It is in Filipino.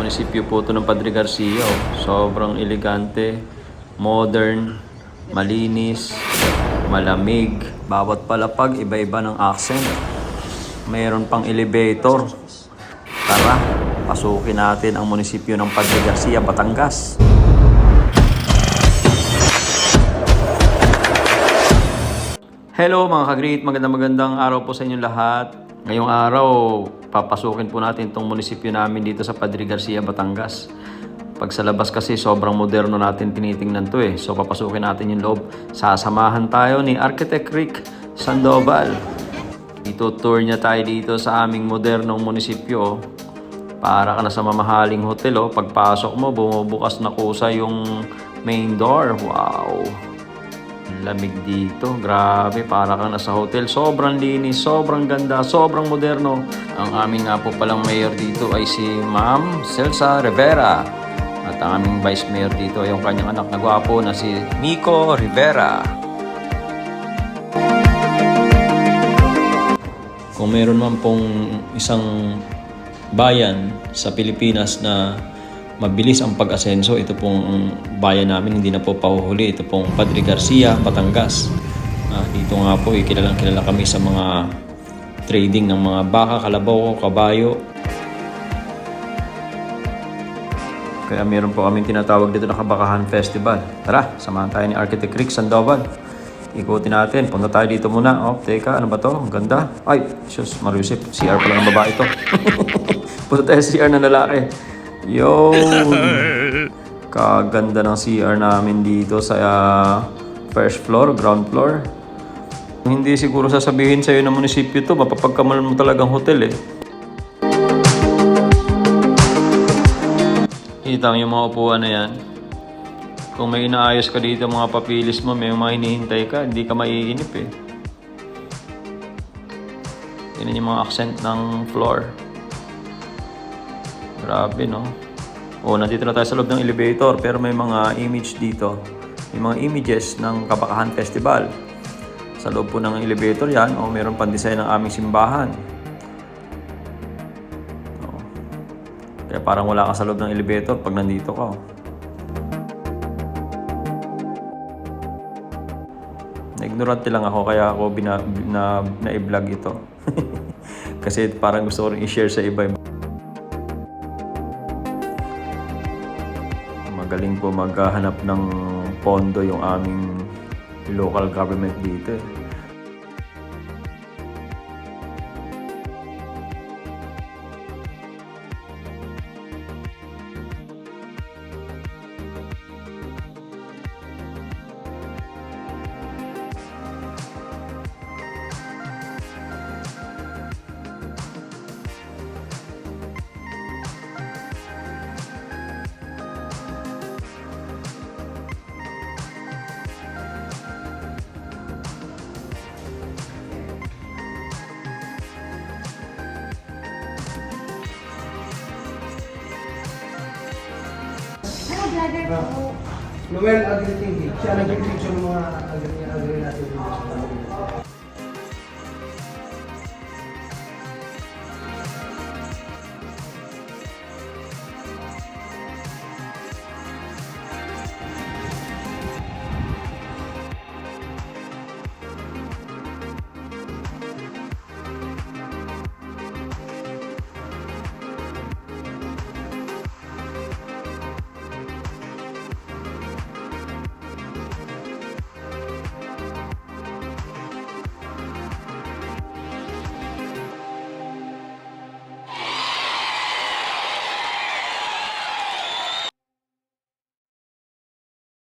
Munisipyo po ito ng Padre Garcia. oh. Sobrang elegante, modern, malinis, malamig. Bawat palapag, iba-iba ng accent. Mayroon pang elevator. Tara, pasukin natin ang munisipyo ng Padre Garcia, Batangas. Hello mga ka-great, magandang magandang araw po sa inyong lahat. Ngayong araw, papasukin po natin itong munisipyo namin dito sa Padre Garcia, Batangas. Pag sa labas kasi sobrang moderno natin tinitingnan to eh. So papasukin natin yung loob. Sasamahan tayo ni Architect Rick Sandoval. Ito tour niya tayo dito sa aming modernong munisipyo. Para ka na sa mamahaling hotel oh. Pagpasok mo, bumubukas na kusa yung main door. Wow! Lamig dito. Grabe, para kang nasa hotel. Sobrang linis, sobrang ganda, sobrang moderno. Ang aming nga po palang mayor dito ay si Ma'am Celsa Rivera. At ang aming vice mayor dito ay yung kanyang anak na gwapo na si Miko Rivera. Kung meron man pong isang bayan sa Pilipinas na mabilis ang pag-asenso, ito pong bayan namin, hindi na po pahuhuli. Ito pong Padre Garcia, Batangas. Ah, dito nga po, eh, kilalang kilala kami sa mga trading ng mga baka, kalabaw, kabayo. Kaya meron po kaming tinatawag dito na Kabakahan Festival. Tara, samahan tayo ni Architect Rick Sandoval. Ikutin natin. Punta tayo dito muna. Oh, teka, ano ba to? Ang ganda. Ay, sus, Marusip. CR pala ng babae to. Punta tayo sa CR ng lalaki. Yo! Kaganda ng CR namin dito sa ah, first floor, ground floor. Hindi siguro sasabihin sa'yo ng munisipyo to, mapapagkamal mo talagang hotel eh. Kita mo yung mga upuan na yan. Kung may inaayos ka dito, mga papilis mo, may mga hinihintay ka, hindi ka maiinip eh. Yan yung mga accent ng floor. Grabe, no? O, nandito na tayo sa loob ng elevator, pero may mga image dito. May mga images ng Kabakahan Festival. Sa loob po ng elevator yan, o meron pang design ng aming simbahan. O, Kaya parang wala ka sa loob ng elevator pag nandito ka. oh. Na-ignorante lang ako kaya ako bina, na, na-vlog ito. Kasi parang gusto ko rin i-share sa iba. Magaling po maghahanap ng pondo yung aming local government the vlogger po? Noel Agri TV. Siya nag-picture ng mga agri, agri natin.